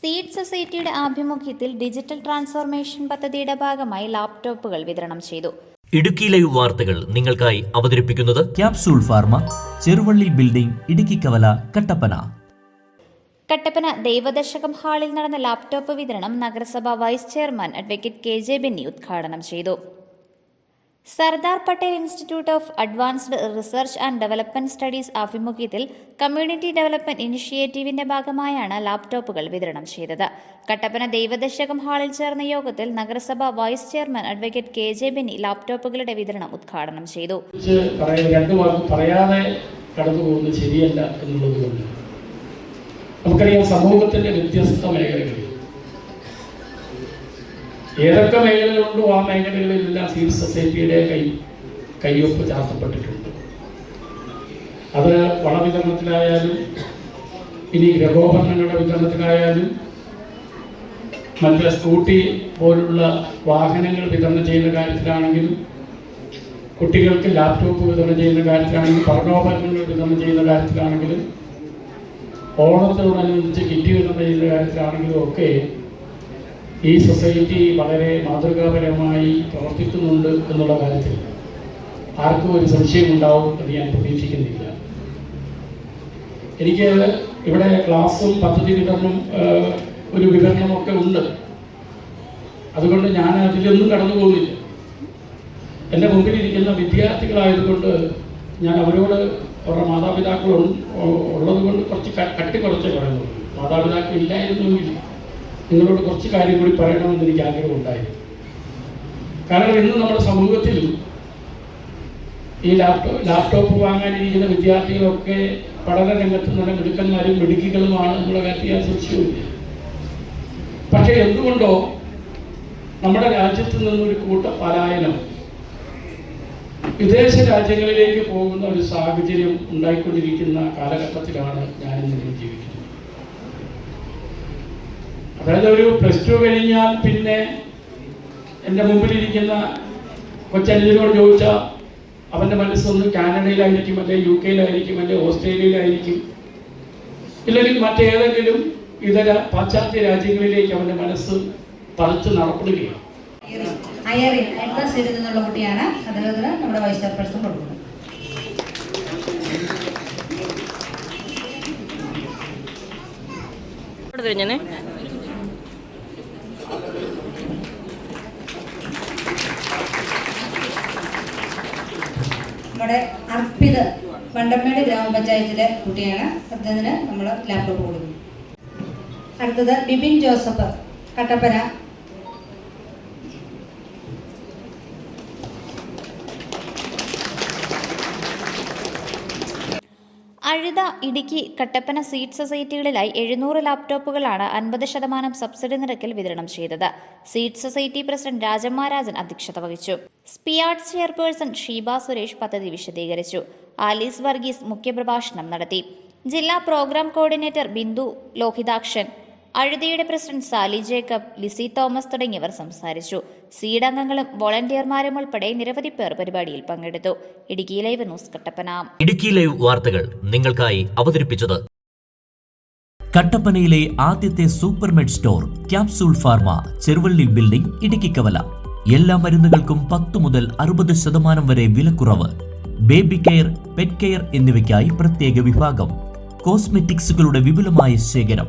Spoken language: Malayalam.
സീഡ് സൊസൈറ്റിയുടെ ആഭിമുഖ്യത്തിൽ ഡിജിറ്റൽ ട്രാൻസ്ഫോർമേഷൻ പദ്ധതിയുടെ ഭാഗമായി ലാപ്ടോപ്പുകൾ വിതരണം ചെയ്തു. ഇടുക്കി ലൈവ് വാർത്തകൾ നിങ്ങൾക്കായി അവതരിപ്പിക്കുന്നത് capsule pharma Cheruvally building Idukki കവല കട്ടപ്പന. കട്ടപ്പന ദൈവദശകം ഹാളിൽ നടന്ന ലാപ്ടോപ്പ് വിതരണം നഗരസഭ vice chairman advocate K J Benny ഉദ്ഘാടനം ചെയ്തു. Sardar Patel institute of advanced research and development studies ആഭിമുഖ്യത്തിൽ കമ്മ്യൂണിറ്റി ഡെവലപ്മെന്റ് ഇനിഷ്യേറ്റീവിന്റെ ഭാഗമായാണ് ലാപ്ടോപ്പുകൾ വിതരണം ചെയ്തത്. കട്ടപ്പന ദൈവദശകം ഹാളിൽ ചേർന്ന യോഗത്തിൽ നഗരസഭ vice chairman advocate K J Benny ലാപ്ടോപ്പുകളുടെ വിതരണം ഉദ്ഘാടനം ചെയ്തു. പറയാതെ കടന്നു ശരിയല്ല എന്നുള്ളത് നമുക്കറിയാം സമൂഹത്തിന്റെ വ്യത്യസ്ത മേഖലകളിൽ ഏതൊക്കെ മേഖലകളുണ്ടോ ആ മേഖലകളിലെല്ലാം സിവിൽ സൊസൈറ്റിയുടെ കൈ കയ്യൊപ്പ് ചാർത്തപ്പെട്ടിട്ടുണ്ട്. അത് വളവിതരണത്തിലായാലും ഇനി ഗ്രഹോപകരണങ്ങളുടെ വിതരണത്തിലായാലും മറ്റ് സ്കൂട്ടി പോലുള്ള വാഹനങ്ങൾ വിതരണം ചെയ്യുന്ന കാര്യത്തിലാണെങ്കിലും കുട്ടികൾക്ക് ലാപ്ടോപ്പ് വിതരണം ചെയ്യുന്ന കാര്യത്തിലാണെങ്കിലും പഠനോപകരണങ്ങൾ വിതരണം ചെയ്യുന്ന കാര്യത്തിലാണെങ്കിലും ഓണത്തോടനുബന്ധിച്ച് കിറ്റ് വിതരണം ചെയ്യുന്ന കാര്യത്തിലാണെങ്കിലും ഒക്കെ ഈ സൊസൈറ്റി വളരെ മാതൃകാപരമായി പ്രവർത്തിക്കുന്നുണ്ട് എന്നുള്ള കാര്യത്തിൽ ആർക്കും ഒരു സംശയം ഉണ്ടാവും എന്ന് ഞാൻ പ്രതീക്ഷിക്കുന്നില്ല. എനിക്ക് ഇവിടെ ക്ലാസ്സും പദ്ധതി വിതരണം ഒരു വിതരണമൊക്കെ ഉണ്ട്. അതുകൊണ്ട് ഞാൻ അതിലൊന്നും കടന്നു പോകുന്നില്ല എന്റെ മുമ്പിലിരിക്കുന്ന വിദ്യാർത്ഥികളായതുകൊണ്ട് ഞാൻ അവരോട് അവരുടെ മാതാപിതാക്കൾ ഉള്ളതുകൊണ്ട് കുറച്ച് കട്ടി കുറച്ചേ പറയുന്നുള്ളൂ. മാതാപിതാക്കൾ ഇല്ലായിരുന്നെങ്കിൽ നിങ്ങളോട് കുറച്ച് കാര്യം കൂടി പറയണമെന്ന് എനിക്ക് ആഗ്രഹമുണ്ടായിരുന്നു കാരണം ഇന്ന് നമ്മുടെ സമൂഹത്തിൽ ഈ ലാപ്ടോപ്പ് ലാപ്ടോപ്പ് വാങ്ങാനിരിക്കുന്ന വിദ്യാർത്ഥികളൊക്കെ പഠന രംഗത്ത് നല്ല മിടുക്കന്മാരും മിടുക്കികളുമാണ് എന്നുള്ള കാര്യത്തിൽ ഞാൻ സംശയമില്ല പക്ഷേ എന്തുകൊണ്ടോ നമ്മുടെ രാജ്യത്ത് നിന്നൊരു കൂട്ട പലായനം വിദേശ രാജ്യങ്ങളിലേക്ക് പോകുന്ന ഒരു സാഹചര്യം ഉണ്ടായിക്കൊണ്ടിരിക്കുന്ന കാലഘട്ടത്തിലാണ് ഞാനിന്ന് ജീവിക്കുന്നത്. അതായത് ഒരു പ്ലസ് ടു കഴിഞ്ഞാൽ പിന്നെ എന്റെ മുമ്പിലിരിക്കുന്ന കൊച്ചനുജനോട് ചോദിച്ചാൽ അവന്റെ മനസ്സൊന്ന് കാനഡയിലായിരിക്കും അല്ലെ യു കെയിലായിരിക്കും അല്ലെ ഓസ്ട്രേലിയയിലായിരിക്കും ഇല്ലെങ്കിൽ മറ്റേതെങ്കിലും ഇതര പാശ്ചാത്യ രാജ്യങ്ങളിലേക്ക് അവന്റെ മനസ്സ് പറിച്ച് നടപ്പെടുകയാണ്. അയറിൻ നിന്നുള്ള കുട്ടിയാണ് അദ്ദേഹത്തിന് നമ്മുടെ വൈസ് ചെയർപേഴ്സൺ കൊടുക്കുന്നത്. ഇവിടെ നമ്മുടെ അർപ്പിത് വണ്ടമേട് ഗ്രാമപഞ്ചായത്തിലെ കുട്ടിയാണ്. അദ്ദേഹത്തിന് നമ്മൾ ലാപ്ടോപ്പ് കൊടുക്കുന്നത് അടുത്തത് ബിബിൻ ജോസഫ് കട്ടപ്പന. അഴുത ഇടുക്കി കട്ടപ്പന സീറ്റ് സൊസൈറ്റികളിലായി എഴുന്നൂറ് ലാപ്ടോപ്പുകളാണ് അൻപത് ശതമാനം സബ്സിഡി നിരക്കിൽ വിതരണം ചെയ്തത്. സീറ്റ് സൊസൈറ്റി പ്രസിഡന്റ് രാജമ്മാരാജൻ അധ്യക്ഷത വഹിച്ചു. സ്പിയാർട്സ് ചെയർപേഴ്സൺ ഷീബ സുരേഷ് പദ്ധതി വിശദീകരിച്ചു. ആലീസ് വർഗീസ് മുഖ്യപ്രഭാഷണം നടത്തി. ജില്ലാ പ്രോഗ്രാം കോർഡിനേറ്റർ ബിന്ദു ലോഹിതാക്ഷൻ. അഴുതയുടെ പ്രസിഡന്റ് സാലി ജേക്കബ് ലിസി തോമസ് തുടങ്ങിയവർ സംസാരിച്ചു. സീഡ് അംഗങ്ങളും വോളണ്ടിയർമാരും ഉൾപ്പെടെ നിരവധി പേർ പരിപാടിയിൽ പങ്കെടുത്തു. Idukki live news Kattappana. Idukki live വാർത്തകൾ നിങ്ങൾക്കായി അവതരിപ്പിച്ചത് കട്ടപ്പനയിലെ ആദ്യത്തെ supermed store capsule pharma Cheruvally building Idukkikkavala എല്ലാ മരുന്നുകൾക്കും പത്ത് മുതൽ അറുപത് ശതമാനം വരെ വിലക്കുറവ്. ബേബി കെയർ പെറ്റ് കെയർ എന്നിവയ്ക്കായി പ്രത്യേക വിഭാഗം. കോസ്മെറ്റിക്സുകളുടെ വിപുലമായ ശേഖരം.